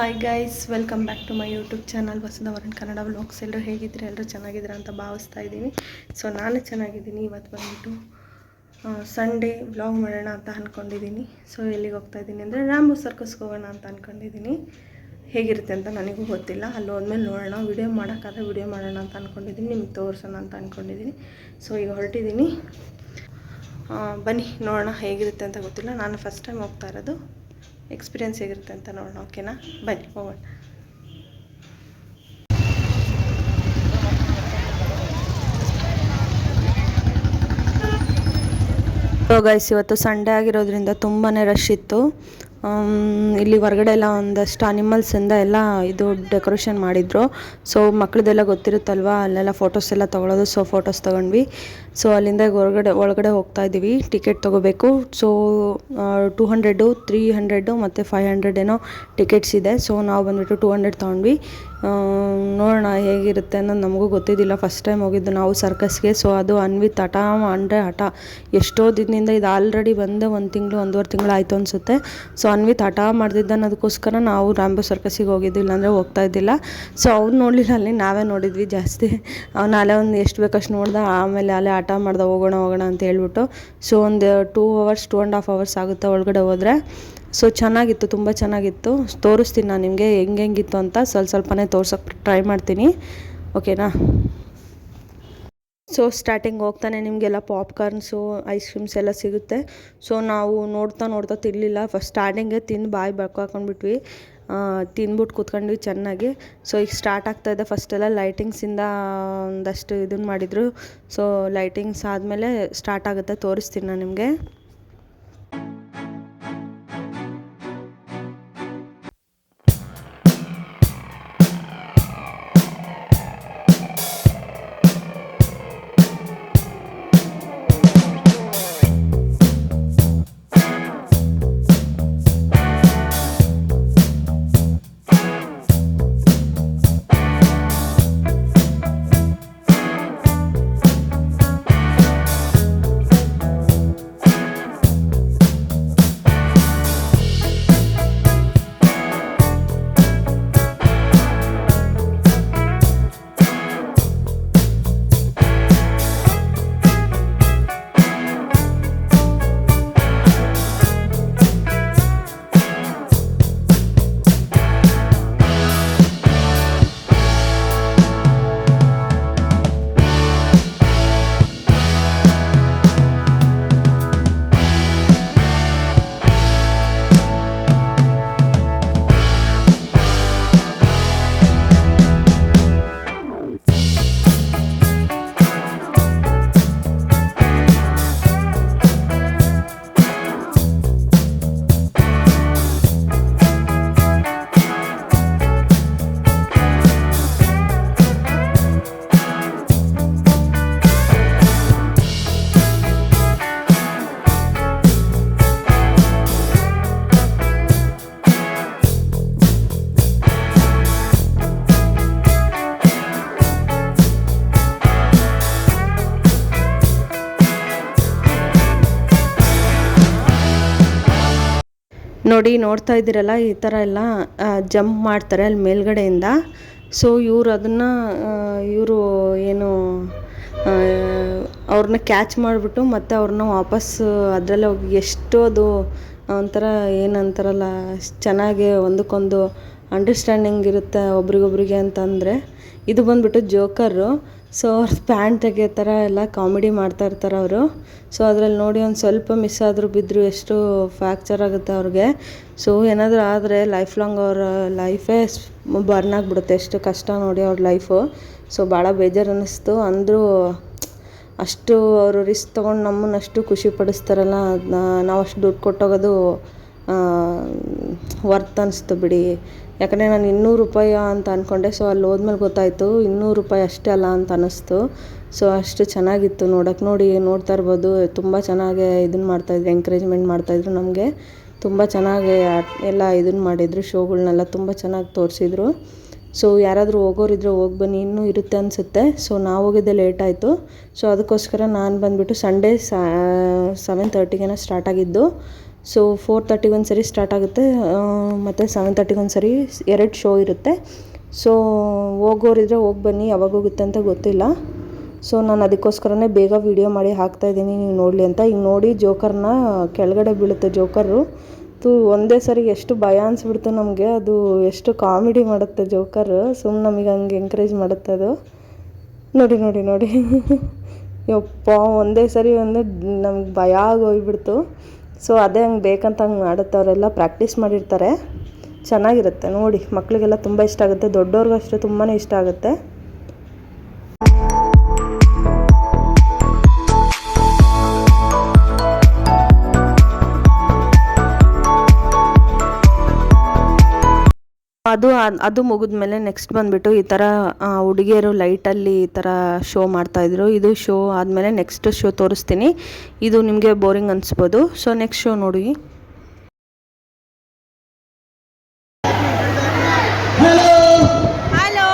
Hi guys welcome back to my YouTube channel ವಸುದವರನ್ Kannada vlogs ಎಲ್ಲರೂ ಹೇಗಿದ್ರೆ ಎಲ್ಲರೂ ಚೆನ್ನಾಗಿದ್ದೀರಾ ಅಂತ ಭಾವಿಸ್ತಾ ಇದ್ದೀನಿ. ಸೊ ನಾನು ಚೆನ್ನಾಗಿದ್ದೀನಿ. ಇವತ್ತು ಬಂದ್ಬಿಟ್ಟು ಸಂಡೇ ವ್ಲಾಗ್ ಮಾಡೋಣ ಅಂತ ಅಂದ್ಕೊಂಡಿದ್ದೀನಿ ಸೊ ಎಲ್ಲಿಗೆ ಹೋಗ್ತಾ ಇದ್ದೀನಿ ಅಂದರೆ ರಾಂಬು ಸರ್ಕಸ್ಗೆ ಹೋಗೋಣ ಅಂತ ಅಂದ್ಕೊಂಡಿದ್ದೀನಿ ಹೇಗಿರುತ್ತೆ ಅಂತ ನನಗೂ ಗೊತ್ತಿಲ್ಲ. ಅಲ್ಲಿ ಹೋದ್ಮೇಲೆ ನೋಡೋಣ. ವಿಡಿಯೋ ಮಾಡೋಕ್ಕಾದ್ರೆ ವಿಡಿಯೋ ಮಾಡೋಣ ಅಂತ ಅಂದ್ಕೊಂಡಿದ್ದೀನಿ ನಿಮ್ಗೆ ತೋರಿಸೋಣ ಅಂತ ಅಂದ್ಕೊಂಡಿದ್ದೀನಿ ಸೊ ಈಗ ಹೊರಟಿದ್ದೀನಿ. ಬನ್ನಿ, ನೋಡೋಣ ಹೇಗಿರುತ್ತೆ ಅಂತ ಗೊತ್ತಿಲ್ಲ. ನಾನು ಫಸ್ಟ್ ಟೈಮ್ ಹೋಗ್ತಾ ಇರೋದು. ಎಕ್ಸ್ಪೀರಿಯನ್ಸ್ ಹೇಗಿರುತ್ತೆ ಅಂತ ನೋಡೋಣ ಓಕೆನಾ ಬನ್ನಿ ಹೋಗೋಣ. ಗೈಸ್ ಇವತ್ತು ಸಂಡೇ ಆಗಿರೋದ್ರಿಂದ ತುಂಬಾ ರಶ್ ಇತ್ತು. ಇಲ್ಲಿ ಹೊರಗಡೆ ಎಲ್ಲ ಒಂದಷ್ಟು ಅನಿಮಲ್ಸಿಂದ ಎಲ್ಲ ಇದು ಡೆಕೋರೇಷನ್ ಮಾಡಿದ್ರು. ಸೊ ಮಕ್ಕಳದೆಲ್ಲ ಗೊತ್ತಿರುತ್ತಲ್ವಾ, ಅಲ್ಲೆಲ್ಲ ಫೋಟೋಸ್ ಎಲ್ಲ ತಗೊಳ್ಳೋದು ಸೊ ಫೋಟೋಸ್ ತಗೊಂಡ್ವಿ. ಸೊ ಅಲ್ಲಿಂದ ಹೊರಗಡೆ, ಒಳಗಡೆ ಹೋಗ್ತಾ ಇದ್ದೀವಿ ಟಿಕೆಟ್ ತಗೋಬೇಕು. So two hundred three hundred ಮತ್ತು ಫೈವ್ ಹಂಡ್ರೆಡ್ ಏನೋ ಟಿಕೆಟ್ಸ್ ಇದೆ. ಸೊ ನಾವು ಬಂದುಬಿಟ್ಟು ಟೂ ಹಂಡ್ರೆಡ್ ತೊಗೊಂಡ್ವಿ. ನೋಡೋಣ ಹೇಗಿರುತ್ತೆ ಅನ್ನೋದು ನಮಗೂ ಗೊತ್ತಿದ್ದಿಲ್ಲ. ಫಸ್ಟ್ ಟೈಮ್ ಹೋಗಿದ್ದು ನಾವು ಸರ್ಕಸ್ಗೆ ಸೊ ಅದು ಅನ್ವಿತ್ ಹಠ ಅಂದರೆ ಹಠ. ಎಷ್ಟೋ ದಿನದಿಂದ ಇದು ಆಲ್ರೆಡಿ ಬಂದು ಒಂದು ತಿಂಗಳು, ಒಂದೂವರೆ ತಿಂಗಳು ಆಯಿತು ಅನಿಸುತ್ತೆ. ಸೊ ಅನ್ವಿತ್ ಹಠ ಮಾಡ್ತಿದ್ದ ಅನ್ನೋದಕ್ಕೋಸ್ಕರ ನಾವು ರಾಂಬೋ ಸರ್ಕಸ್ಸಿಗೆ ಹೋಗಿದ್ದು. ಇಲ್ಲಾಂದರೆ ಹೋಗ್ತಾ ಇದ್ದಿಲ್ಲ. ಸೊ ಅವ್ನು ನೋಡಲಿಲ್ಲ. ಅಲ್ಲಿ ನಾವೇ ನೋಡಿದ್ವಿ ಜಾಸ್ತಿ. ಅವ್ನು ಅಲ್ಲೇ ಒಂದು ಎಷ್ಟು ಬೇಕಷ್ಟು ನೋಡ್ದ. ಆಮೇಲೆ ಅಲ್ಲೇ ಹಠ ಮಾಡ್ದೆ ಹೋಗೋಣ ಹೋಗೋಣ ಅಂತ ಹೇಳ್ಬಿಟ್ಟು. ಸೊ ಒಂದು two hours two and half hours ಆಗುತ್ತೆ ಒಳಗಡೆ ಹೋದರೆ. ಸೊ ಚೆನ್ನಾಗಿತ್ತು, ತುಂಬ ಚೆನ್ನಾಗಿತ್ತು. ತೋರಿಸ್ತೀನಿ ನಾನು ನಿಮಗೆ ಹೆಂಗೆ ಹೆಂಗಿತ್ತು ಅಂತ. ಸ್ವಲ್ಪ ಸ್ವಲ್ಪನೇ ತೋರ್ಸೋಕ್ಕೆ ಟ್ರೈ ಮಾಡ್ತೀನಿ. ಓಕೆನಾ ಸೊ ಸ್ಟಾರ್ಟಿಂಗ್ ಹೋಗ್ತಾನೆ ನಿಮಗೆಲ್ಲ ಪಾಪ್ಕಾರ್ನ್ಸು ಐಸ್ ಕ್ರೀಮ್ಸ್ ಎಲ್ಲ ಸಿಗುತ್ತೆ. ಸೊ ನಾವು ನೋಡ್ತಾ ನೋಡ್ತಾ ತಿನ್ನಲಿಲ್ಲ ಫಸ್ಟ್ ಸ್ಟಾರ್ಟಿಂಗೇ ತಿಂದು ಬಾಯಿ ಬಡ್ಕಾಕೊಂಡ್ಬಿಟ್ವಿ ತಿಂದ್ಬಿಟ್ಟು ಕೂತ್ಕೊಂಡ್ವಿ ಚೆನ್ನಾಗಿ. ಸೊ ಈಗ ಸ್ಟಾರ್ಟ್ ಆಗ್ತಾ ಇದೆ. ಫಸ್ಟೆಲ್ಲ ಲೈಟಿಂಗ್ಸಿಂದ ಒಂದಷ್ಟು ಇದನ್ನು ಮಾಡಿದರು. ಸೊ ಲೈಟಿಂಗ್ಸ್ ಆದಮೇಲೆ ಸ್ಟಾರ್ಟ್ ಆಗುತ್ತೆ. ತೋರಿಸ್ತೀನಿ ನಾನು ನಿಮಗೆ. ನೋಡಿ ನೋಡ್ತಾ ಇದ್ದೀರಲ್ಲ, ಈ ಥರ ಎಲ್ಲ ಜಂಪ್ ಮಾಡ್ತಾರೆ ಅಲ್ಲಿ ಮೇಲ್ಗಡೆಯಿಂದ. ಸೊ ಇವ್ರು ಅದನ್ನು ಇವರು ಏನು ಅವ್ರನ್ನ ಕ್ಯಾಚ್ ಮಾಡಿಬಿಟ್ಟು ಮತ್ತೆ ಅವ್ರನ್ನ ವಾಪಸ್ ಅದರಲ್ಲೇ ಹೋಗಿ ಎಷ್ಟು ಅದು ಒಂಥರ ಏನಂತಾರಲ್ಲ ಚೆನ್ನಾಗಿ ಒಂದಕ್ಕೊಂದು ಅಂಡರ್ಸ್ಟ್ಯಾಂಡಿಂಗ್ ಇರುತ್ತೆ ಒಬ್ರಿಗೊಬ್ರಿಗೆ ಅಂತಂದರೆ. ಇದು ಬಂದ್ಬಿಟ್ಟು ಜೋಕರು ಸೊ ಅವ್ರ ಪ್ಯಾಂಟ್ ತೆಗಿಯೋ ಥರ ಎಲ್ಲ ಕಾಮಿಡಿ ಮಾಡ್ತಾ ಇರ್ತಾರೆ ಅವರು. ಸೊ ಅದ್ರಲ್ಲಿ ನೋಡಿ ಒಂದು ಸ್ವಲ್ಪ ಮಿಸ್ ಆದರೂ ಬಿದ್ದರೂ ಎಷ್ಟು ಫ್ರ್ಯಾಕ್ಚರ್ ಆಗುತ್ತೆ ಅವ್ರಿಗೆ. ಸೊ ಏನಾದರೂ ಆದರೆ ಲೈಫ್ ಲಾಂಗ್ ಅವರ ಲೈಫೇ ಬರ್ನ್ ಆಗಿಬಿಡುತ್ತೆ. ಎಷ್ಟು ಕಷ್ಟ ನೋಡಿ ಅವ್ರ ಲೈಫು ಸೊ ಭಾಳ ಬೇಜಾರು ಅನ್ನಿಸ್ತು. ಅಂದರೂ ಅಷ್ಟು ಅವರು ರಿಸ್ಕ್ ತೊಗೊಂಡು ನಮ್ಮನ್ನು ಅಷ್ಟು ಖುಷಿ ಪಡಿಸ್ತಾರಲ್ಲ. ನಾವು ಅಷ್ಟು ದುಡ್ಡು ಕೊಟ್ಟೋಗೋದು ವರ್ತ್ ಅನ್ನಿಸ್ತು ಬಿಡಿ. ಯಾಕಂದರೆ ನಾನು ಇನ್ನೂರು ರೂಪಾಯಿ ಅಂತ ಅಂದ್ಕೊಂಡೆ ಸೊ ಅಲ್ಲಿ ಹೋದ್ಮೇಲೆ ಗೊತ್ತಾಯಿತು, ಇನ್ನೂರು ರೂಪಾಯಿ ಅಷ್ಟೇ ಅಲ್ಲ ಅಂತ ಅನ್ನಿಸ್ತು. ಸೊ ಅಷ್ಟು ಚೆನ್ನಾಗಿತ್ತು ನೋಡೋಕೆ, ನೋಡಿ ನೋಡ್ತಾ ಇರ್ಬೋದು, ತುಂಬ ಚೆನ್ನಾಗಿ ಇದನ್ನು ಮಾಡ್ತಾಯಿದ್ರು ಎಂಕರೇಜ್ಮೆಂಟ್ ಮಾಡ್ತಾಯಿದ್ರು ನಮಗೆ. ತುಂಬ ಚೆನ್ನಾಗಿ ಎಲ್ಲ ಇದನ್ನು ಮಾಡಿದರು ಶೋಗಳನ್ನೆಲ್ಲ ತುಂಬ ಚೆನ್ನಾಗಿ ತೋರಿಸಿದ್ರು. ಸೊ ಯಾರಾದರೂ ಹೋಗೋರಿದ್ರೆ ಹೋಗಿ ಬನ್ನಿ, ಇನ್ನೂ ಇರುತ್ತೆ ಅನಿಸುತ್ತೆ. ಸೊ ನಾವು ಹೋಗಿದ್ದೆ ಲೇಟ್ ಆಯಿತು. ಸೊ ಅದಕ್ಕೋಸ್ಕರ ನಾನು ಬಂದುಬಿಟ್ಟು ಸಂಡೇ ಸೆವೆನ್ ತರ್ಟಿಗೆನ ಸ್ಟಾರ್ಟ್ ಆಗಿದ್ದು. ಸೊ ಫೋರ್ ತರ್ಟಿಗೆ ಒಂದು ಸರಿ ಸ್ಟಾರ್ಟ್ ಆಗುತ್ತೆ. ಮತ್ತು ಸೆವೆನ್ ತರ್ಟಿಗೆ ಒಂದು ಸರಿ ಎರಡು ಶೋ ಇರುತ್ತೆ. ಸೊ ಹೋಗೋರಿದ್ರೆ ಹೋಗಿ ಬನ್ನಿ, ಯಾವಾಗ ಹೋಗುತ್ತೆ ಅಂತ ಗೊತ್ತಿಲ್ಲ. ಸೊ ನಾನು ಅದಕ್ಕೋಸ್ಕರನೇ ಬೇಗ ವೀಡಿಯೋ ಮಾಡಿ ಹಾಕ್ತಾಯಿದ್ದೀನಿ ನೀವು ನೋಡಲಿ ಅಂತ. ಈಗ ನೋಡಿ, ಜೋಕರ್ನ ಕೆಳಗಡೆ ಬೀಳುತ್ತೆ ಜೋಕರು. ತು, ಒಂದೇ ಸರಿ ಎಷ್ಟು ಭಯ ಅನಿಸ್ಬಿಡ್ತು ನಮಗೆ. ಅದು ಎಷ್ಟು ಕಾಮಿಡಿ ಮಾಡುತ್ತೆ ಜೋಕರ್. ಸುಮ್ಮನೆ ನಮಗೆ ಹಂಗೆ ಎಂಕರೇಜ್ ಮಾಡುತ್ತೆ ಅದು. ನೋಡಿ ನೋಡಿ ನೋಡಿ. ಯಪ್ಪ, ಒಂದೇ ಸರಿ ಒಂದು ನಮ್ಗೆ ಭಯ ಆಗೋಗ್ಬಿಡ್ತು ಸೊ ಅದೇ ಹಂಗೆ ಬೇಕಂತ ಹಂಗೆ ಮಾಡುತ್ತೆ ಅವರೆಲ್ಲ ಪ್ರಾಕ್ಟೀಸ್ ಮಾಡಿರ್ತಾರೆ. ಚೆನ್ನಾಗಿರುತ್ತೆ, ನೋಡಿ ಮಕ್ಕಳಿಗೆಲ್ಲ ತುಂಬ ಇಷ್ಟ ಆಗುತ್ತೆ, ದೊಡ್ಡವ್ರಿಗೂ ಅಷ್ಟೇ ತುಂಬಾ ಇಷ್ಟ ಆಗುತ್ತೆ. ಅದು ಅದು ಮುಗಿದ್ಮೇಲೆ ನೆಕ್ಸ್ಟ್ ಬಂದುಬಿಟ್ಟು ಈ ಥರ ಹುಡುಗಿಯರು ಲೈಟಲ್ಲಿ ಈ ಥರ ಶೋ ಮಾಡ್ತಾಯಿದ್ರು ಇದು ಶೋ ಆದಮೇಲೆ ನೆಕ್ಸ್ಟ್ ಶೋ ತೋರಿಸ್ತೀನಿ ಇದು ನಿಮಗೆ ಬೋರಿಂಗ್ ಅನಿಸ್ಬೋದು ಸೊ ನೆಕ್ಸ್ಟ್ ಶೋ ನೋಡಿ हेलो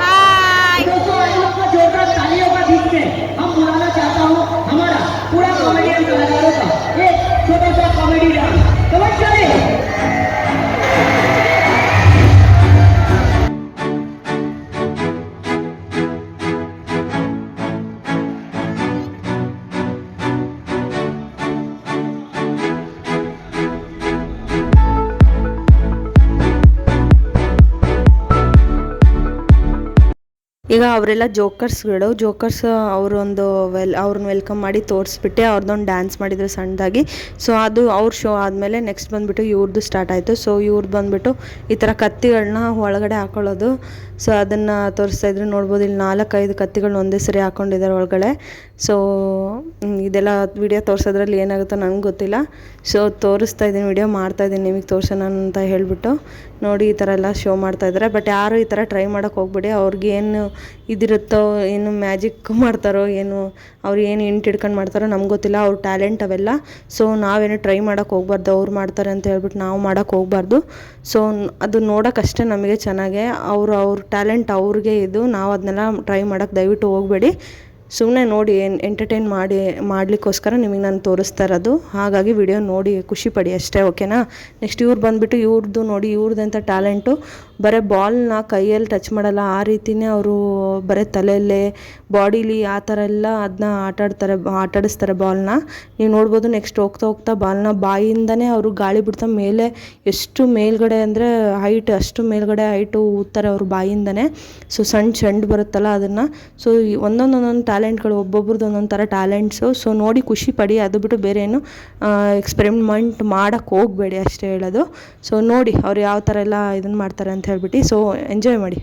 हाय दोस्तों इन लोग को जोरदार तालियों का बीच में हम बुलाना चाहता हूँ हमारा पूरा कॉमेडियन कलाकारों का एक छोटा सा कॉमेडी डांस समझ चले ಈಗ ಅವರೆಲ್ಲ ಜೋಕರ್ಸ್ಗಳು ಜೋಕರ್ಸ್ ಅವರೊಂದು ವೆಲ್ ಅವ್ರನ್ನ ವೆಲ್ಕಮ್ ಮಾಡಿ ತೋರಿಸ್ಬಿಟ್ಟೆ. ಅವ್ರದ್ದೊಂದು ಡ್ಯಾನ್ಸ್ ಮಾಡಿದರು ಸಣ್ಣದಾಗಿ. ಸೊ, ಅದು ಅವ್ರ ಶೋ ಆದಮೇಲೆ ನೆಕ್ಸ್ಟ್ ಬಂದುಬಿಟ್ಟು ಇವ್ರದ್ದು ಸ್ಟಾರ್ಟ್ ಆಯಿತು. ಸೊ ಇವ್ರದ್ದು ಬಂದುಬಿಟ್ಟು ಈ ಥರ ಕತ್ತಿಗಳನ್ನ ಒಳಗಡೆ ಹಾಕೊಳ್ಳೋದು. ಸೊ, ಅದನ್ನು ತೋರಿಸ್ತಾ ಇದ್ರು. ನೋಡ್ಬೋದು ಇಲ್ಲಿ ನಾಲ್ಕೈದು ಕತ್ತಿಗಳನ್ನ ಒಂದೇ ಸರಿ ಹಾಕೊಂಡಿದ್ದಾರೆ ಒಳಗಡೆ. ಸೊ ಇದೆಲ್ಲ ವಿಡಿಯೋ ತೋರಿಸೋದ್ರಲ್ಲಿ ಏನಾಗುತ್ತೋ ನನಗೆ ಗೊತ್ತಿಲ್ಲ. ಸೊ ತೋರಿಸ್ತಾ ಇದ್ದೀನಿ ವಿಡಿಯೋ ಮಾಡ್ತಾ ಇದ್ದೀನಿ, ನಿಮಗೆ ತೋರಿಸೋಣ ಅಂತ ಹೇಳಿಬಿಟ್ಟು. ನೋಡಿ, ಈ ಥರ ಎಲ್ಲ ಶೋ ಮಾಡ್ತಾ ಇದ್ದಾರೆ ಬಟ್ ಯಾರು ಈ ಥರ ಟ್ರೈ ಮಾಡೋಕ್ಕೆ ಹೋಗ್ಬೇಡಿ. ಅವ್ರಿಗೆ ಏನು ಇದಿರುತ್ತೋ, ಏನು ಮ್ಯಾಜಿಕ್ ಮಾಡ್ತಾರೋ, ಏನು ಅವ್ರು ಏನು ಇಂಟ್ ಹಿಡ್ಕೊಂಡು ಮಾಡ್ತಾರೋ ನಮ್ಗೆ ಗೊತ್ತಿಲ್ಲ. ಅವ್ರ ಟ್ಯಾಲೆಂಟ್ ಅವೆಲ್ಲ. ಸೊ ನಾವೇನು ಟ್ರೈ ಮಾಡೋಕ್ಕೆ ಹೋಗ್ಬಾರ್ದು. ಅವ್ರು ಮಾಡ್ತಾರೆ ಅಂತ ಹೇಳ್ಬಿಟ್ಟು ನಾವು ಮಾಡೋಕ್ಕೆ ಹೋಗ್ಬಾರ್ದು. ಸೊ ಅದು ನೋಡೋಕ್ಕಷ್ಟೇ ನಮಗೆ ಚೆನ್ನಾಗೆ. ಅವರು, ಅವ್ರ ಟ್ಯಾಲೆಂಟ್ ಅವ್ರಿಗೆ ಇದು. ನಾವು ಅದನ್ನೆಲ್ಲ ಟ್ರೈ ಮಾಡೋಕ್ಕೆ ದಯವಿಟ್ಟು ಹೋಗಬೇಡಿ. ಸುಮ್ಮನೆ ನೋಡಿ ಎಂಟರ್ಟೈನ್ ಮಾಡಿ, ಮಾಡಲಿಕ್ಕೋಸ್ಕರ ನಿಮಗೆ ನಾನು ತೋರಿಸ್ತಾ ಇರೋದು. ಹಾಗಾಗಿ ವಿಡಿಯೋ ನೋಡಿ, ಖುಷಿ ಪಡಿ ಅಷ್ಟೇ ಓಕೆನಾ ನೆಕ್ಸ್ಟ್ ಇವ್ರು ಬಂದುಬಿಟ್ಟು ಇವ್ರದ್ದು ನೋಡಿ ಇವ್ರದ್ದಂಥ ಟ್ಯಾಲೆಂಟು ಬರೀ ಬಾಲ್ನ ಕೈಯಲ್ಲಿ ಟಚ್ ಮಾಡಲ್ಲ. ಆ ರೀತಿನೇ ಅವರು ಬರೀ ತಲೆಯಲ್ಲೇ, ಬಾಡಿಲಿ ಆ ಥರ ಎಲ್ಲ ಅದನ್ನ ಆಟಾಡ್ತಾರೆ, ಆಟಾಡಿಸ್ತಾರೆ ಬಾಲ್ನ. ನೀವು ನೋಡ್ಬೋದು ನೆಕ್ಸ್ಟ್ ಹೋಗ್ತಾ ಹೋಗ್ತಾ ಬಾಲ್ನ ಬಾಯಿಂದನೇ ಅವರು ಗಾಳಿ ಬಿಡ್ತಾ ಮೇಲೆ ಎಷ್ಟು ಮೇಲ್ಗಡೆ ಅಂದರೆ ಹೈಟ್ ಅಷ್ಟು ಮೇಲ್ಗಡೆ ಹೈಟು ಊದ್ತಾರೆ ಅವ್ರ ಬಾಯಿಂದನೇ. ಸೊ ಸಣ್ಣ ಚೆಂಡು ಬರುತ್ತಲ್ಲ ಅದನ್ನು. ಸೊ ಒಂದೊಂದು ಒಂದೊಂದು ಟ್ಯಾಲೆಂಟ್ಗಳು ಒಬ್ಬೊಬ್ರದ್ದು ಒಂದೊಂದು ಥರ ಟ್ಯಾಲೆಂಟ್ಸು ಸೊ ನೋಡಿ ಖುಷಿ ಪಡಿ. ಅದು ಬಿಟ್ಟು ಬೇರೆ ಏನು ಎಕ್ಸ್ಪೆರಿಮೆಂಟ್ ಮಾಡೋಕ್ಕೆ ಹೋಗಬೇಡಿ ಅಷ್ಟೇ ಹೇಳೋದು. ಸೊ ನೋಡಿ ಅವ್ರು ಯಾವ ಥರ ಎಲ್ಲ ಇದನ್ನು ಮಾಡ್ತಾರೆ ಅಂತ ಹೇಳ್ಬಿಟ್ಟು ಸೊ ಎಂಜಾಯ್ ಮಾಡಿ.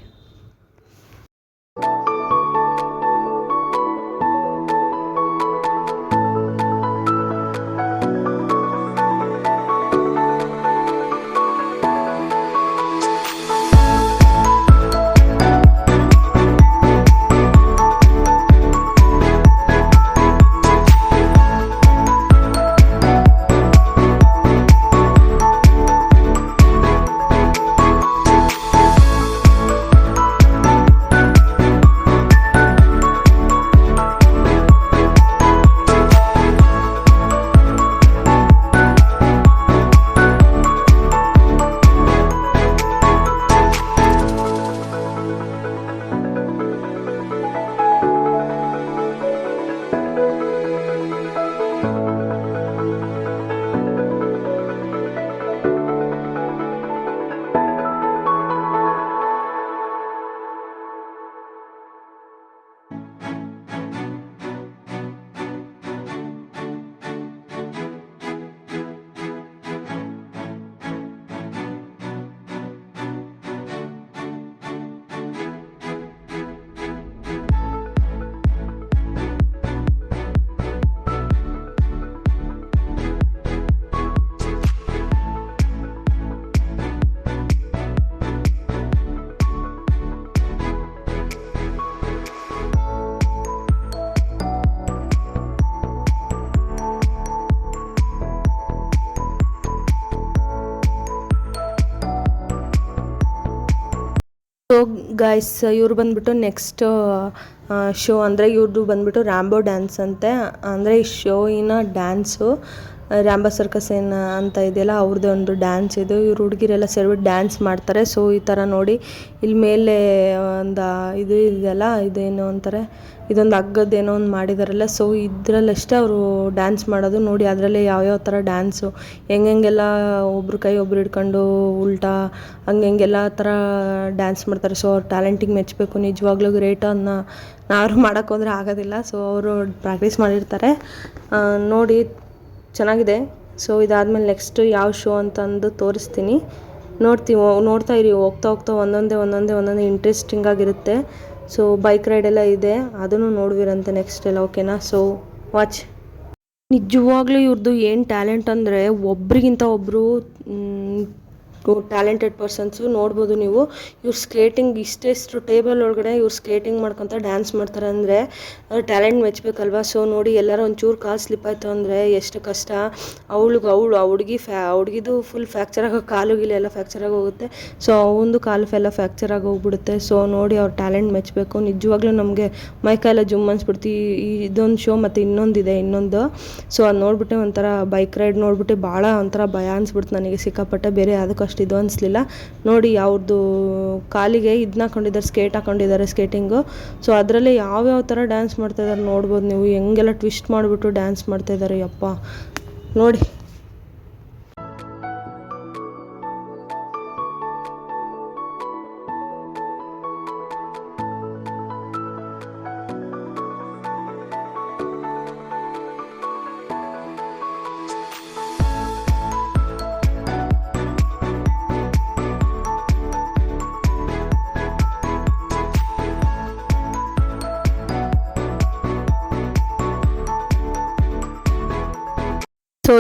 ಗಾಯ್ಸ್ ಇವ್ರು ಬಂದ್ಬಿಟ್ಟು ನೆಕ್ಸ್ಟ್ ಶೋ ಅಂದರೆ ಇವ್ರದ್ದು ಬಂದ್ಬಿಟ್ಟು ರ್ಯಾಂಬೋ ಡ್ಯಾನ್ಸ್ ಅಂತೆ. ಅಂದರೆ ಈ ಶೋಯಿನ ಡ್ಯಾನ್ಸು ರ್ಯಾಂಬ ಸರ್ಕಸ್ ಏನು ಅಂತ ಇದೆಯಲ್ಲ ಅವ್ರದ್ದೇ ಒಂದು ಡ್ಯಾನ್ಸ್ ಇದು. ಇವ್ರು ಹುಡುಗಿರೆಲ್ಲ ಸೇರ್ಬಿಟ್ಟು ಡ್ಯಾನ್ಸ್ ಮಾಡ್ತಾರೆ. ಸೊ ಈ ಥರ ನೋಡಿ ಇಲ್ಲಿ ಮೇಲೆ ಒಂದು ಇದು ಇದೆಯಲ್ಲ, ಇದೇನು ಅಂತಾರೆ. ಇದೊಂದು ಹಗ್ಗದ್ದೇನೋ ಒಂದು ಮಾಡಿದಾರಲ್ಲ. ಸೊ ಇದರಲ್ಲಷ್ಟೇ ಅವರು ಡ್ಯಾನ್ಸ್ ಮಾಡೋದು. ನೋಡಿ ಅದರಲ್ಲೇ ಯಾವ್ಯಾವ ಥರ ಡ್ಯಾನ್ಸು ಹೆಂಗೆಲ್ಲ ಒಬ್ರು ಕೈ ಒಬ್ರು ಹಿಡ್ಕೊಂಡು ಉಲ್ಟಾ ಹಂಗೆ ಹೆಂಗೆಲ್ಲ ಥರ ಡ್ಯಾನ್ಸ್ ಮಾಡ್ತಾರೆ. ಸೊ ಅವ್ರ ಟ್ಯಾಲೆಂಟಿಗೆ ಮೆಚ್ಚಬೇಕು ನಿಜವಾಗ್ಲೂ ಗ್ರೇಟ್ ಅನ್ನ ನಾವು ಮಾಡೋಕ್ಕೋದ್ರೆ ಆಗೋದಿಲ್ಲ. ಸೊ ಅವರು ಪ್ರಾಕ್ಟೀಸ್ ಮಾಡಿರ್ತಾರೆ. ನೋಡಿ ಚೆನ್ನಾಗಿದೆ. ಸೊ ಇದಾದಮೇಲೆ ನೆಕ್ಸ್ಟ್ ಯಾವ ಶೋ ಅಂತಂದು ತೋರಿಸ್ತೀನಿ. ನೋಡ್ತೀವಿ ನೋಡ್ತಾ ಇರಿ, ಹೋಗ್ತಾ ಹೋಗ್ತಾ ಒಂದೊಂದೇ ಒಂದೊಂದೇ ಒಂದೊಂದೇ ಇಂಟ್ರೆಸ್ಟಿಂಗ್ ಆಗಿರುತ್ತೆ. ಸೊ ಬೈಕ್ ರೈಡ್ ಎಲ್ಲ ಇದೆ. ಅದನ್ನು ನೋಡುವಿರಂತೆ ನೆಕ್ಸ್ಟ್ ಎಲ್ಲ ಓಕೆನಾ ಸೊ ವಾಚ್ ನಿಜವಾಗ್ಲೂ ಇವ್ರದ್ದು ಏನು ಟ್ಯಾಲೆಂಟ್ ಅಂದರೆ ಒಬ್ರಿಗಿಂತ ಒಬ್ಬರು ಟ್ಯಾಲೆಂಟೆಡ್ ಪರ್ಸನ್ಸು ನೋಡ್ಬೋದು ನೀವು. ಇವ್ರು ಸ್ಕೇಟಿಂಗ್ ಇಷ್ಟೆಷ್ಟು ಟೇಬಲ್ ಒಳಗಡೆ ಇವ್ರು ಸ್ಕೇಟಿಂಗ್ ಮಾಡ್ಕೊತ ಡ್ಯಾನ್ಸ್ ಮಾಡ್ತಾರೆ ಅಂದರೆ ಟ್ಯಾಲೆಂಟ್ ಮೆಚ್ಚಬೇಕಲ್ವಾ ಸೊ ನೋಡಿ ಎಲ್ಲರೂ ಒಂಚೂರು ಕಾಲು ಸ್ಲಿಪ್ ಆಯಿತು ಅಂದರೆ ಎಷ್ಟು ಕಷ್ಟ. ಅವಳಿಗೆ ಅವಳು ಆ ಹುಡುಗಿ ಫ್ಯಾ ಹುಡುಗಿದು ಫುಲ್ ಫ್ರ್ಯಾಕ್ಚರ್ ಆಗೋ ಕಾಲು ಎಲ್ಲ ಫ್ರ್ಯಾಕ್ಚರ್ ಆಗಿ ಹೋಗುತ್ತೆ ಸೊ ಅವೊಂದು ಕಾಲು ಫೆಲ್ಲ ಫ್ರ್ಯಾಕ್ಚರ್ ಆಗಿ ಹೋಗ್ಬಿಡುತ್ತೆ ಸೊ ನೋಡಿ ಅವ್ರ ಟ್ಯಾಲೆಂಟ್ ಮೆಚ್ಚಬೇಕು ನಿಜವಾಗ್ಲೂ ನಮಗೆ ಮೈಕೈಲ್ಲ ಜುಮ್ ಅನ್ಸ್ಬಿಡ್ತು. ಇದೊಂದು ಶೋ ಮತ್ತು ಇನ್ನೊಂದಿದೆ, ಇನ್ನೊಂದು. ಸೊ ಅದು ನೋಡ್ಬಿಟ್ಟೆ ಒಂಥರ ಬೈಕ್ ರೈಡ್ ನೋಡ್ಬಿಟ್ಟು, ಭಾಳ ಒಂಥರ ಭಯ ಅನ್ಸ್ಬಿಡ್ತು ನನಗೆ ಸಿಕ್ಕಾಪಟ್ಟೆ. ಬೇರೆ ಅದಕ್ಕೂ ಅಷ್ಟು ಇದು ಅನಿಸ್ಲಿಲ್ಲ. ನೋಡಿ ಅವ್ರದ್ದು ಕಾಲಿಗೆ ಇದನ್ನ ಹಾಕೊಂಡಿದ್ದಾರೆ ಸ್ಕೇಟ್ ಹಾಕೊಂಡಿದ್ದಾರೆ ಸ್ಕೇಟಿಂಗು ಸೊ ಅದರಲ್ಲಿ ಯಾವ್ಯಾವ ಥರ ಡ್ಯಾನ್ಸ್ ಮಾಡ್ತಾ ಇದ್ದಾರೆ ನೋಡ್ಬೋದು ನೀವು. ಹೆಂಗೆಲ್ಲ ಟ್ವಿಸ್ಟ್ ಮಾಡಿಬಿಟ್ಟು ಡ್ಯಾನ್ಸ್ ಮಾಡ್ತಾ ಇದ್ದಾರೆ, ಯಪ್ಪ. ನೋಡಿ.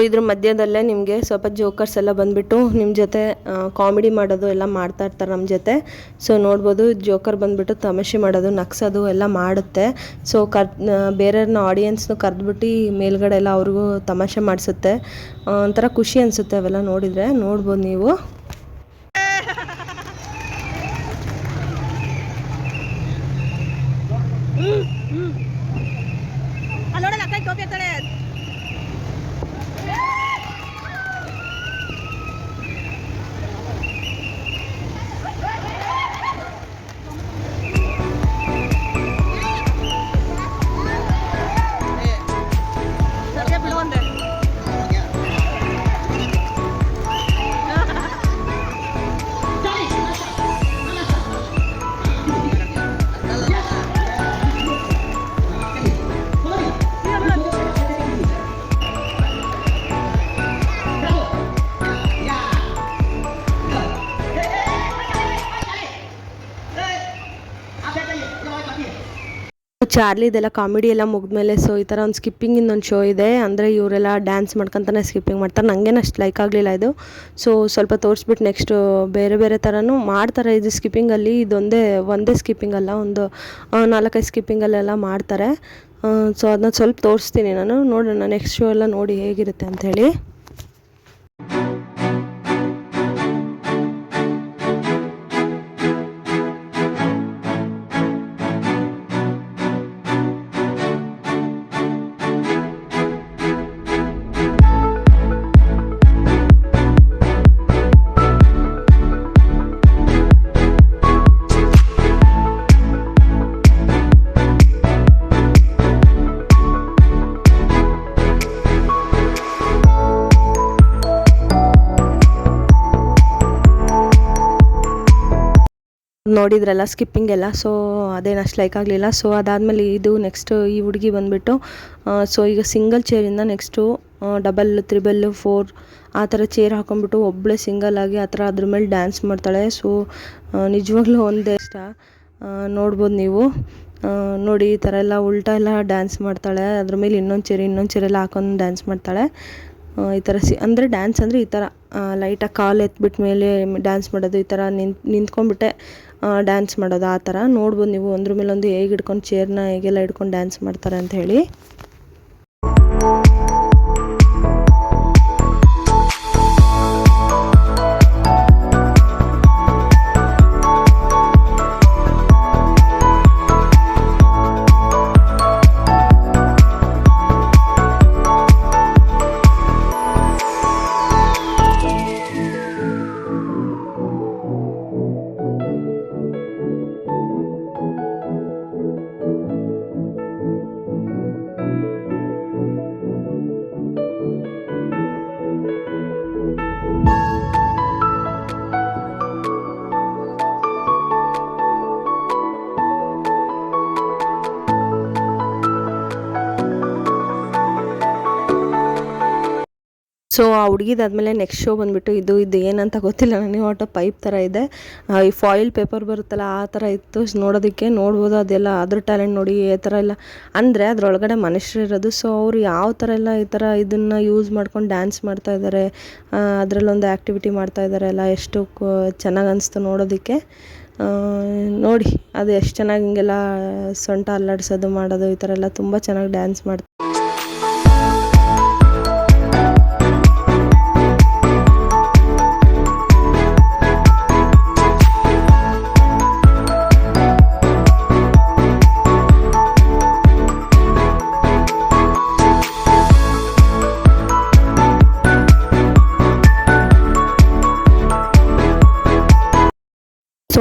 ಇದ್ರ ಮಧ್ಯದಲ್ಲೇ ನಿಮಗೆ ಸ್ವಲ್ಪ ಜೋಕರ್ಸ್ ಎಲ್ಲ ಬಂದುಬಿಟ್ಟು ನಿಮ್ಮ ಜೊತೆ ಕಾಮಿಡಿ ಮಾಡೋದು ಎಲ್ಲ ಮಾಡ್ತಾ ಇರ್ತಾರೆ ನಮ್ಮ ಜೊತೆ. ಸೊ ನೋಡ್ಬೋದು, ಜೋಕರ್ ಬಂದುಬಿಟ್ಟು ತಮಾಷೆ ಮಾಡೋದು, ನಗ್ಸೋದು ಎಲ್ಲ ಮಾಡುತ್ತೆ. ಸೊ ಕರ್ ಬೇರೆಯವ್ರನ್ನ ಆಡಿಯನ್ಸ್ನು ಕರೆದ್ಬಿಟ್ಟು ಮೇಲ್ಗಡೆ ಎಲ್ಲ ಅವ್ರಿಗೂ ತಮಾಷೆ ಮಾಡಿಸುತ್ತೆ. ಒಂಥರ ಖುಷಿ ಅನಿಸುತ್ತೆ ಅವೆಲ್ಲ ನೋಡಿದರೆ. ನೋಡ್ಬೋದು ನೀವು. ಚಾರ್ಲಿದೆಲ್ಲ ಕಾಮಿಡಿ ಎಲ್ಲ ಮುಗಿದ್ಮೇಲೆ ಸೊ ಈ ಥರ ಒಂದು ಸ್ಕಿಪ್ಪಿಂಗ್ ಇನ್ನೊಂದು ಶೋ ಇದೆ. ಅಂದರೆ ಇವರೆಲ್ಲ ಡ್ಯಾನ್ಸ್ ಮಾಡ್ಕೊತಾನೆ ಸ್ಕಿಪ್ಪಿಂಗ್ ಮಾಡ್ತಾರೆ. ನನಗೇನು ಅಷ್ಟು ಲೈಕ್ ಆಗಲಿಲ್ಲ ಇದು. ಸೊ ಸ್ವಲ್ಪ ತೋರಿಸ್ಬಿಟ್ಟು ನೆಕ್ಸ್ಟು ಬೇರೆ ಬೇರೆ ಥರನೂ ಮಾಡ್ತಾರೆ. ಇದು ಸ್ಕಿಪ್ಪಿಂಗಲ್ಲಿ ಇದೊಂದೇ, ಒಂದೇ ಸ್ಕಿಪ್ಪಿಂಗ್ ಅಲ್ಲ, ಒಂದು ನಾಲ್ಕೈದು ಸ್ಕಿಪ್ಪಿಂಗಲ್ಲೆಲ್ಲ ಮಾಡ್ತಾರೆ. ಸೊ ಅದನ್ನ ಸ್ವಲ್ಪ ತೋರಿಸ್ತೀನಿ ನಾನು. ನೋಡೋಣ ನೆಕ್ಸ್ಟ್ ಶೋ ಎಲ್ಲ ನೋಡಿ ಹೇಗಿರುತ್ತೆ ಅಂಥೇಳಿ ನೋಡಿದ್ರಲ್ಲ ಸ್ಕಿಪ್ಪಿಂಗ್ ಎಲ್ಲ ಸೊ ಅದೇನು ಅಷ್ಟು ಲೈಕ್ ಆಗಲಿಲ್ಲ. ಸೊ ಅದಾದಮೇಲೆ ಇದು ನೆಕ್ಸ್ಟ್ ಈ ಹುಡುಗಿ ಬಂದುಬಿಟ್ಟು ಸೊ ಈಗ ಸಿಂಗಲ್ ಚೇರಿಂದ ನೆಕ್ಸ್ಟು ಡಬಲ್ ತ್ರಿಬಲ್ ಫೋರ್ ಆ ಥರ ಚೇರ್ ಹಾಕೊಂಡ್ಬಿಟ್ಟು ಒಬ್ಬಳೇ ಸಿಂಗಲ್ ಆಗಿ ಆ ಥರ ಅದ್ರ ಮೇಲೆ ಡ್ಯಾನ್ಸ್ ಮಾಡ್ತಾಳೆ. ಸೊ ನಿಜವಾಗ್ಲೂ ಒಂದೇ ಇಷ್ಟ. ನೋಡ್ಬೋದು ನೀವು. ನೋಡಿ ಈ ಥರ ಎಲ್ಲ ಉಲ್ಟಾ ಎಲ್ಲ ಡ್ಯಾನ್ಸ್ ಮಾಡ್ತಾಳೆ. ಅದ್ರ ಮೇಲೆ ಇನ್ನೊಂದು ಚೇರ್ ಇನ್ನೊಂದು ಚೇರೆಲ್ಲ ಹಾಕೊಂಡು ಡ್ಯಾನ್ಸ್ ಮಾಡ್ತಾಳೆ. ಈ ಥರ ಸಿ, ಅಂದರೆ ಡ್ಯಾನ್ಸ್ ಅಂದರೆ ಈ ಥರ ಲೈಟಾಗಿ ಕಾಲು ಎತ್ಬಿಟ್ಟು ಮೇಲೆ ಡ್ಯಾನ್ಸ್ ಮಾಡೋದು ಈ ಥರ ನಿಂತ್, ನಿಂತ್ಕೊಂಡ್ಬಿಟ್ಟೆ. ಡ್ಯಾನ್ಸ್ ಮಾಡೋದು ಆ ಥರ ನೋಡ್ಬೋದು ನೀವು ಒಂದ್ರ ಮೇಲೆ ಒಂದು ಹೇಗೆ ಹಿಡ್ಕೊಂಡು ಚೇರ್ನ ಹೇಗೆಲ್ಲ ಹಿಡ್ಕೊಂಡು ಡ್ಯಾನ್ಸ್ ಮಾಡ್ತಾರೆ ಅಂತ ಹೇಳಿ. ಸೊ ಆ ಹುಡುಗಿದಾದ್ಮೇಲೆ ನೆಕ್ಸ್ಟ್ ಶೋ ಬಂದುಬಿಟ್ಟು ಇದು ಇದು ಏನಂತ ಗೊತ್ತಿಲ್ಲ ನನಗೆ. ಒಟ್ಟು ಪೈಪ್ ಥರ ಇದೆ. ಈ ಫಾಯಿಲ್ ಪೇಪರ್ ಬರುತ್ತಲ್ಲ, ಆ ಥರ ಇತ್ತು. ನೋಡೋದಕ್ಕೆ ನೋಡ್ಬೋದು ಅದೆಲ್ಲ. ಅದ್ರ ಟ್ಯಾಲೆಂಟ್ ನೋಡಿ ಈ ಥರ ಎಲ್ಲ. ಅಂದರೆ ಅದರೊಳಗಡೆ ಮನುಷ್ಯರು ಇರೋದು. ಸೊ ಅವರು ಯಾವ ಥರ ಎಲ್ಲ ಈ ಥರ ಇದನ್ನು ಯೂಸ್ ಮಾಡ್ಕೊಂಡು ಡ್ಯಾನ್ಸ್ ಮಾಡ್ತಾ ಇದ್ದಾರೆ ಅದರಲ್ಲೊಂದು ಆ್ಯಕ್ಟಿವಿಟಿ ಮಾಡ್ತಾ ಇದ್ದಾರೆ ಎಲ್ಲ, ಎಷ್ಟು ಚೆನ್ನಾಗಿ ಅನಿಸ್ತು ನೋಡೋದಕ್ಕೆ. ನೋಡಿ, ಅದು ಎಷ್ಟು ಚೆನ್ನಾಗಿ ಹಿಂಗೆಲ್ಲ ಸೊಂಟ ಅಲ್ಲಾಡಿಸೋದು, ಮಾಡೋದು, ಈ ಥರ ಎಲ್ಲ ತುಂಬ ಚೆನ್ನಾಗಿ ಡ್ಯಾನ್ಸ್ ಮಾಡ್ತಾರೆ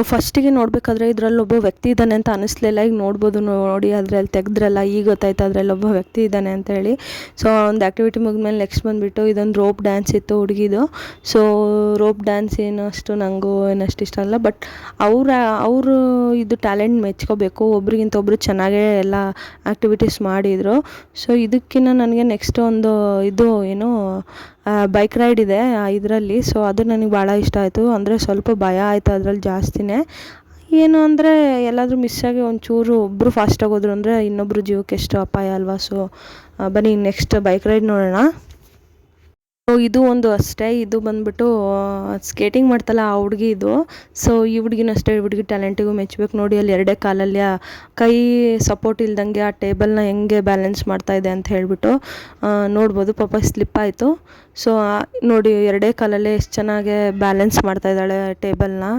ಫಸ್ಟಿಗೆ ನೋಡಬೇಕಾದ್ರೆ ಇದರಲ್ಲಿ ಒಬ್ಬ ವ್ಯಕ್ತಿ ಇದ್ದಾನೆ ಅಂತ ಅನಿಸ್ಲಿಲ್ಲ ಈಗ ನೋಡ್ಬೋದು ನೋಡಿ ಅದ್ರಲ್ಲಿ ತೆಗೆದ್ರಲ್ಲ, ಈಗ ಗೊತ್ತಾಯ್ತು ಅದ್ರಲ್ಲಿ ಒಬ್ಬ ವ್ಯಕ್ತಿ ಇದ್ದಾನೆ ಅಂತ ಹೇಳಿ. ಸೊ ಒಂದು ಆ್ಯಕ್ಟಿವಿಟಿ ಮುಗಿದ್ಮೇಲೆ ನೆಕ್ಸ್ಟ್ ಬಂದುಬಿಟ್ಟು ಇದೊಂದು ರೋಪ್ ಡ್ಯಾನ್ಸ್ ಇತ್ತು ಹುಡುಗಿದು. ಸೊ ರೋಪ್ ಡ್ಯಾನ್ಸ್ ಏನು ಅಷ್ಟು ನನಗೂ ಏನಷ್ಟು ಇಷ್ಟ ಅಲ್ಲ. ಬಟ್ ಅವರ, ಅವರು ಇದು ಟ್ಯಾಲೆಂಟ್ ಮೆಚ್ಕೋಬೇಕು. ಒಬ್ರಿಗಿಂತ ಒಬ್ಬರು ಚೆನ್ನಾಗೇ ಎಲ್ಲ ಆ್ಯಕ್ಟಿವಿಟೀಸ್ ಮಾಡಿದರು. ಸೊ ಇದಕ್ಕಿಂತ ನನಗೆ ನೆಕ್ಸ್ಟ್ ಒಂದು ಇದು ಏನು ಬೈಕ್ ರೈಡ್ ಇದೆ ಇದರಲ್ಲಿ. ಸೊ ಅದು ನನಗೆ ಭಾಳ ಇಷ್ಟ ಆಯಿತು. ಅಂದರೆ ಸ್ವಲ್ಪ ಭಯ ಆಯಿತು ಅದರಲ್ಲಿ ಜಾಸ್ತಿನೇ. ಏನು ಅಂದರೆ, ಎಲ್ಲಾದರೂ ಮಿಸ್ ಆಗಿ ಒಂಚೂರು ಒಬ್ಬರು ಫಾಸ್ಟಾಗಿ ಹೋದ್ರು ಅಂದರೆ ಇನ್ನೊಬ್ಬರು ಜೀವಕ್ಕೆ ಎಷ್ಟು ಅಪಾಯ ಅಲ್ವಾ. ಸೊ ಬನ್ನಿ ನೆಕ್ಸ್ಟ್ ಬೈಕ್ ರೈಡ್ ನೋಡೋಣ. ಇದು ಒಂದು ಅಷ್ಟೇ. ಇದು ಬಂದ್ಬಿಟ್ಟು ಸ್ಕೇಟಿಂಗ್ ಮಾಡ್ತಲ್ಲ ಆ ಹುಡುಗಿ ಇದು. ಸೊ ಈ ಹುಡುಗಿನ ಅಷ್ಟೇ ಹುಡುಗಿ ಟ್ಯಾಲೆಂಟಿಗೂ ಮೆಚ್ಚಬೇಕು ನೋಡಿ. ಅಲ್ಲಿ ಎರಡೇ ಕಾಲಲ್ಲಿ ಕೈ ಸಪೋರ್ಟ್ ಇಲ್ದಂಗೆ ಆ ಟೇಬಲ್ನ ಹೆಂಗೆ ಬ್ಯಾಲೆನ್ಸ್ ಮಾಡ್ತಾ ಇದೆ ಅಂತ ಹೇಳ್ಬಿಟ್ಟು ನೋಡ್ಬೋದು. ಪಾಪ ಸ್ಲಿಪ್ ಆಯಿತು. ಸೊ ನೋಡಿ, ಎರಡೇ ಕಾಲಲ್ಲೇ ಎಷ್ಟು ಚೆನ್ನಾಗೆ ಬ್ಯಾಲೆನ್ಸ್ ಮಾಡ್ತಾ ಇದ್ದಾಳೆ ಟೇಬಲ್ನ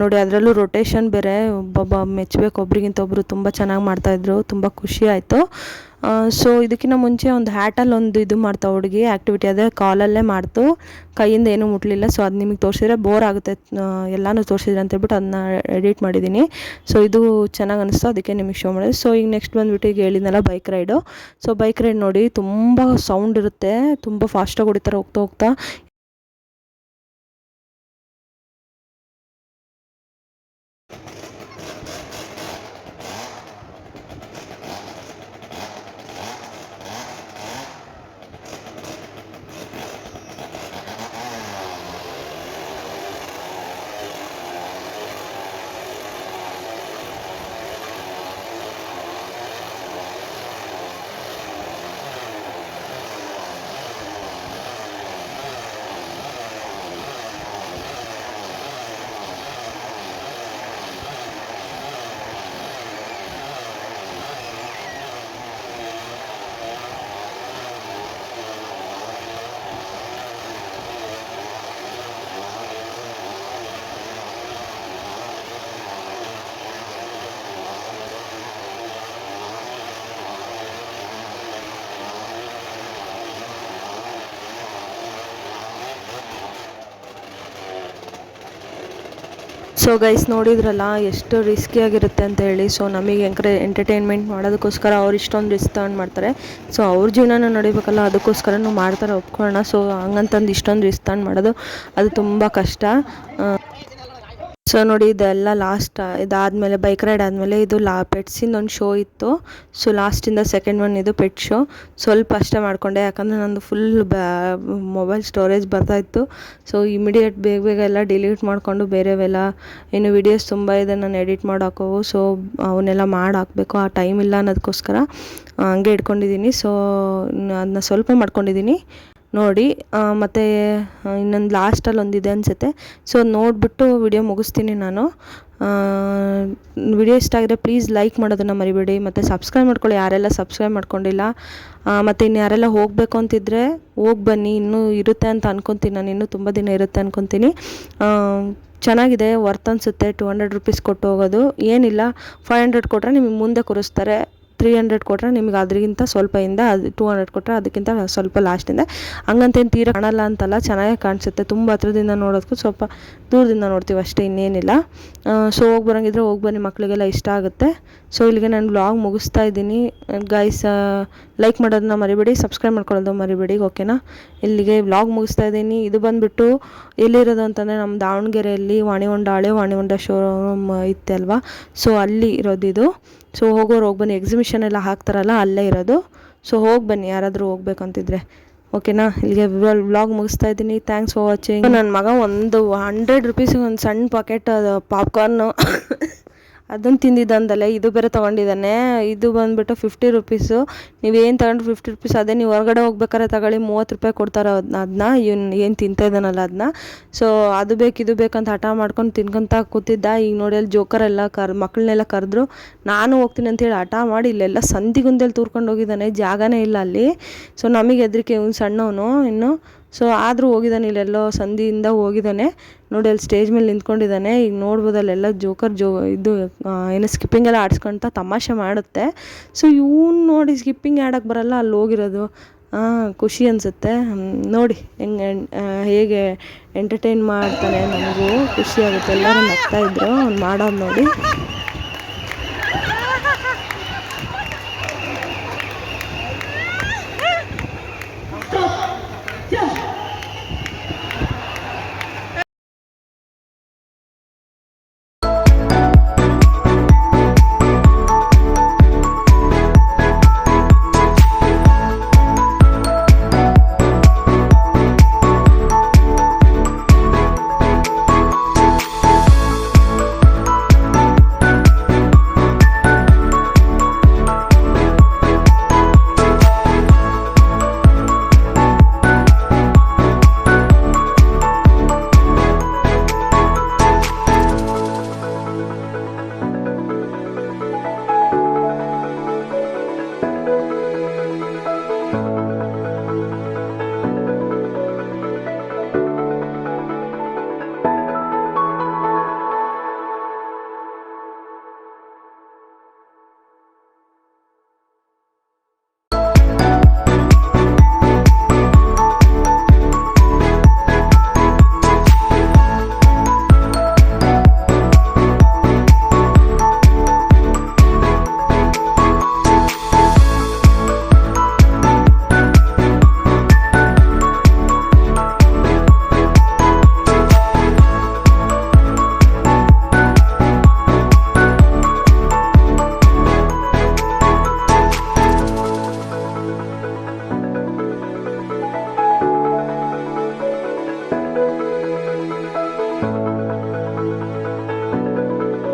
ನೋಡಿ, ಅದರಲ್ಲೂ ರೊಟೇಷನ್ ಬೇರೆ. ಒಬ್ಬೊಬ್ಬ ಮೆಚ್ಚಬೇಕು ಒಬ್ರಿಗಿಂತ ಒಬ್ಬರು ತುಂಬ ಚೆನ್ನಾಗಿ ಮಾಡ್ತಾಯಿದ್ರು ತುಂಬ ಖುಷಿ ಆಯಿತು. ಸೊ ಇದಕ್ಕಿಂತ ಮುಂಚೆ ಒಂದು ಹ್ಯಾಟಲ್ಲಿ ಒಂದು ಇದು ಮಾಡ್ತಾ ಹುಡುಗಿ ಆ್ಯಕ್ಟಿವಿಟಿ ಅದೇ ಕಾಲಲ್ಲೇ ಮಾಡ್ತು. ಕೈಯಿಂದ ಏನೂ ಮುಟ್ಲಿಲ್ಲ ಸೊ ಅದು ನಿಮಗೆ ತೋರಿಸಿದ್ರೆ ಬೋರ್ ಆಗುತ್ತೆ. ಎಲ್ಲನೂ ತೋರಿಸಿದ್ರೆ ಅಂತ ಹೇಳ್ಬಿಟ್ಟು ಅದನ್ನ ಎಡಿಟ್ ಮಾಡಿದ್ದೀನಿ ಸೊ ಇದು ಚೆನ್ನಾಗಿ ಅನಿಸ್ತು, ಅದಕ್ಕೆ ನಿಮಗೆ ಶೋ ಮಾಡಿದೆ. ಸೊ ಈಗ ನೆಕ್ಸ್ಟ್ ಬಂದುಬಿಟ್ಟು ಈಗ ಹೇಳಿದ್ನಲ್ಲ bike ride so bike ride ನೋಡಿ ತುಂಬ ಸೌಂಡ್ ಇರುತ್ತೆ, ತುಂಬ ಫಾಸ್ಟಾಗಿ ಹೊಡಿತಾರೆ ಹೋಗ್ತಾ ಹೋಗ್ತಾ. ಸೊ ಗೈಸ್ ನೋಡಿದ್ರಲ್ಲ, ಎಷ್ಟು ರಿಸ್ಕಿಯಾಗಿರುತ್ತೆ ಅಂತ ಹೇಳಿ. ಸೊ ನಮಗೆ ಎಂಕ್ರೆ ಎಂಟರ್ಟೈನ್ಮೆಂಟ್ ಮಾಡೋದಕ್ಕೋಸ್ಕರ ಅವ್ರು ಇಷ್ಟೊಂದು ರಿಸ್ಕ್ ತಗೊಂಡು ಮಾಡ್ತಾರೆ. ಸೊ ಅವ್ರ ಜೀವನನ ನಡಿಬೇಕಲ್ಲ ಅದಕ್ಕೋಸ್ಕರನು ಮಾಡ್ತಾರೆ, ಒಪ್ಕೊಳ್ಳೋಣ. ಸೊ ಹಂಗಂತಂದು ಇಷ್ಟೊಂದು ರಿಸ್ಕ್ ತಗೊಂಡು ಮಾಡೋದು, ಅದು ತುಂಬ ಕಷ್ಟ. ಸೊ ನೋಡಿ ಇದೆಲ್ಲ ಲಾಸ್ಟ್ ಇದಾದಮೇಲೆ ಬೈಕ್ ರೈಡ್ ಆದಮೇಲೆ ಇದು ಲಾ ಪೆಟ್ಸಿಂದ ಒಂದು ಶೋ ಇತ್ತು. ಸೊ ಲಾಸ್ಟಿಂದ ಸೆಕೆಂಡ್ ಒನ್ ಇದು ಪೆಟ್ ಶೋ ಸ್ವಲ್ಪ ಅಷ್ಟೇ ಮಾಡಿಕೊಂಡೆ. ಯಾಕಂದರೆ ನಂದು ಫುಲ್ ಬ್ಯಾ ಮೊಬೈಲ್ ಸ್ಟೋರೇಜ್ ಬರ್ತಾಯಿತ್ತು ಸೊ ಇಮಿಡಿಯೇಟ್ ಬೇಗ ಬೇಗ ಎಲ್ಲ ಡಿಲೀಟ್ ಮಾಡಿಕೊಂಡು ಬೇರೆವೆಲ್ಲ, ಇನ್ನು ವಿಡಿಯೋಸ್ ತುಂಬ ಇದೆ. ನಾನು ಎಡಿಟ್ ಮಾಡೋಕ್ಕವು ಸೊ ಅವನ್ನೆಲ್ಲ ಮಾಡಿ ಹಾಕಬೇಕು. ಆ ಟೈಮ್ ಇಲ್ಲ ಅನ್ನೋದಕ್ಕೋಸ್ಕರ ಹಂಗೆ ಇಟ್ಕೊಂಡಿದ್ದೀನಿ ಸೊ ಅದನ್ನ ಸ್ವಲ್ಪ ಮಾಡ್ಕೊಂಡಿದ್ದೀನಿ ನೋಡಿ ಮತ್ತು ಇನ್ನೊಂದು ಲಾಸ್ಟಲ್ಲಿ ಒಂದಿದೆ ಅನಿಸುತ್ತೆ. ಸೊ ನೋಡಿಬಿಟ್ಟು ವಿಡಿಯೋ ಮುಗಿಸ್ತೀನಿ ನಾನು. ವಿಡಿಯೋ ಇಷ್ಟ ಆಗಿದ್ರೆ ಪ್ಲೀಸ್ ಲೈಕ್ ಮಾಡೋದನ್ನು ಮರಿಬೇಡಿ. ಮತ್ತು ಸಬ್ಸ್ಕ್ರೈಬ್ ಮಾಡ್ಕೊಳ್ಳಿ. ಯಾರೆಲ್ಲ ಸಬ್ಸ್ಕ್ರೈಬ್ ಮಾಡ್ಕೊಂಡಿಲ್ಲ ಮತ್ತು ಇನ್ನು ಯಾರೆಲ್ಲ ಹೋಗಬೇಕು ಅಂತಿದ್ರೆ ಹೋಗಿ ಬನ್ನಿ. ಇನ್ನೂ ಇರುತ್ತೆ ಅಂತ ಅನ್ಕೊತೀನಿ ನಾನು. ಇನ್ನೂ ತುಂಬ ದಿನ ಇರುತ್ತೆ ಅನ್ಕೊತೀನಿ. ಚೆನ್ನಾಗಿದೆ. ವರ್ತ್ ಅನಿಸುತ್ತೆ. ಟು ಹಂಡ್ರೆಡ್ ರುಪೀಸ್ ಕೊಟ್ಟು ಹೋಗೋದು. ಏನಿಲ್ಲ. ಫೈವ್ ಹಂಡ್ರೆಡ್ ಕೊಟ್ಟರೆ ನಿಮಗೆ ಮುಂದೆ ಕೂರಿಸ್ತಾರೆ ತ್ರೀ ಹಂಡ್ರೆಡ್ ಕೊಟ್ಟರೆ ನಿಮ್ಗೆ ಅದರಿಗಿಂತ ಸ್ವಲ್ಪ ಇಂದ ಅದು ಟೂ ಹಂಡ್ರೆಡ್ ಕೊಟ್ಟರೆ ಅದಕ್ಕಿಂತ ಸ್ವಲ್ಪ ಲಾಸ್ಟಿಂದ ಹಂಗಂತೇನು ತೀರ ಕಾಣಲ್ಲ ಅಂತಲ್ಲ, ಚೆನ್ನಾಗೇ ಕಾಣಿಸುತ್ತೆ. ತುಂಬ ಹತ್ರದಿಂದ ನೋಡೋದಕ್ಕೂ ಸ್ವಲ್ಪ ದೂರದಿಂದ ನೋಡ್ತೀವಿ ಅಷ್ಟೇ ಇನ್ನೇನಿಲ್ಲ. ಸೊ ಹೋಗಿ ಬರೋಂಗಿದ್ರೆ ಹೋಗಿ ಬನ್ನಿ ಮಕ್ಕಳಿಗೆಲ್ಲ ಇಷ್ಟ ಆಗುತ್ತೆ. ಸೊ ಇಲ್ಲಿಗೆ ನಾನು ಬ್ಲಾಗ್ ಮುಗಿಸ್ತಾ ಇದ್ದೀನಿ. ಗೈಸ್ ಲೈಕ್ ಮಾಡೋದನ್ನ ಮರಿಬೇಡಿ ಸಬ್ಸ್ಕ್ರೈಬ್ ಮಾಡ್ಕೊಳ್ಳೋದು ಮರಿಬೇಡಿ ಓಕೆನಾ ಇಲ್ಲಿಗೆ ಬ್ಲಾಗ್ ಮುಗಿಸ್ತಾ ಇದ್ದೀನಿ. ಇದು ಬಂದುಬಿಟ್ಟು ಎಲ್ಲಿರೋದು ಅಂತಂದರೆ ನಮ್ಮ ದಾವಣಗೆರೆಯಲ್ಲಿ ವಾಣಿಹೊಂಡ ಹಳೆ ವಾಣಿಹೊಂಡ ಶೋರೂಮ್ ಇತ್ತೆ ಅಲ್ವಾ? ಸೊ ಅಲ್ಲಿ ಇರೋದು ಇದು. ಸೊ ಹೋಗೋರು ಹೋಗಿ ಬನ್ನಿ. ಎಕ್ಸಿಬಿಷನ್ ಎಲ್ಲ ಹಾಕ್ತಾರಲ್ಲ, ಅಲ್ಲೇ ಇರೋದು. ಸೊ ಹೋಗಿ ಬನ್ನಿ. ಯಾರಾದರೂ ಹೋಗ್ಬೇಕಂತಿದ್ರೆ. ಓಕೆನಾ ಇಲ್ಲಿಗೆ ವ್ಲಾಗ್ ಮುಗಿಸ್ತಾ ಇದ್ದೀನಿ. ಥ್ಯಾಂಕ್ಸ್ ಫಾರ್ ವಾಚಿಂಗ್ ನನ್ನ ಮಗ ಒಂದು ಹಂಡ್ರೆಡ್ ರುಪೀಸಿಗೆ ಒಂದು ಸಣ್ಣ ಪಾಕೆಟ್ ಪಾಪ್ಕಾರ್ನು ಅದನ್ನು ತಿಂದಿದ್ದಂದಲ್ಲ ಇದು ಬೇರೆ ತೊಗೊಂಡಿದ್ದಾನೆ, ಇದು ಬಂದುಬಿಟ್ಟು ಫಿಫ್ಟಿ ರುಪೀಸು ನೀವೇನು ತಗೊಂಡ್ರು ಫಿಫ್ಟಿ ರುಪೀಸ್ ಅದೇ ನೀವು ಹೊರಗಡೆ ಹೋಗ್ಬೇಕಾದ್ರೆ ತಗೊಳ್ಳಿ, ಮೂವತ್ತು ರೂಪಾಯಿ ಕೊಡ್ತಾರೆ ಅದನ್ನ ಅದನ್ನ ಇವ್ನು ಏನು ತಿಂತಾ ಇದ್ದಾನಲ್ಲ ಅದನ್ನ ಸೊ ಅದು ಬೇಕು, ಇದು ಬೇಕಂತ ಹಠ ಮಾಡ್ಕೊಂಡು ತಿನ್ಕೊಂತ ಕೂತಿದ್ದ. ಈಗ ನೋಡಿ ಅಲ್ಲಿ ಜೋಕರೆಲ್ಲ ಕರ್ ಮಕ್ಕಳನ್ನೆಲ್ಲ ಕರೆದ್ರು. ನಾನು ಹೋಗ್ತೀನಿ ಅಂತೇಳಿ ಹಠ ಮಾಡಿ ಇಲ್ಲೆಲ್ಲ ಸಂದಿಗುಂದಲ್ಲಿ ತೂರ್ಕೊಂಡು ಹೋಗಿದ್ದಾನೆ, ಜಾಗನೇ ಇಲ್ಲ ಅಲ್ಲಿ. ಸೊ ನಮಗೆ ಹೆದರಿಕೆ, ಇವ್ನು ಸಣ್ಣವನು, ಇನ್ನು ಸೊ ಆದರೂ ಹೋಗಿದ್ದಾನೆ, ಇಲ್ಲೆಲ್ಲೋ ಸಂಧಿಯಿಂದ ಹೋಗಿದ್ದಾನೆ. ನೋಡಿ, ಅಲ್ಲಿ ಸ್ಟೇಜ್ ಮೇಲೆ ನಿಂತ್ಕೊಂಡಿದ್ದಾನೆ. ಈಗ ನೋಡ್ಬೋದು, ಅಲ್ಲೆಲ್ಲ ಜೋಕರ್ ಜೋ, ಇದು ಏನು ಸ್ಕಿಪ್ಪಿಂಗ್ ಎಲ್ಲ ಆಡಿಸ್ಕೊಂತ ತಮಾಷೆ ಮಾಡುತ್ತೆ. ಸೊ ಇವ್ನು ನೋಡಿ ಸ್ಕಿಪ್ಪಿಂಗ್ ಆಡೋಕ್ಕೆ ಬರಲ್ಲ, ಅಲ್ಲಿ ಹೋಗಿರೋದು. ಹಾಂ ಖುಷಿ ಅನಿಸುತ್ತೆ. ನೋಡಿ, ಹೆಂಗೆ ಹೇಗೆ ಎಂಟರ್ಟೈನ್ ಮಾಡ್ತಾನೆ ನಮಗೂ ಖುಷಿ ಆಗುತ್ತೆ. ಎಲ್ಲರೂ ನಗ್ತಾ ಇದ್ರು, ಅವ್ನು ಮಾಡೋದು ನೋಡಿ.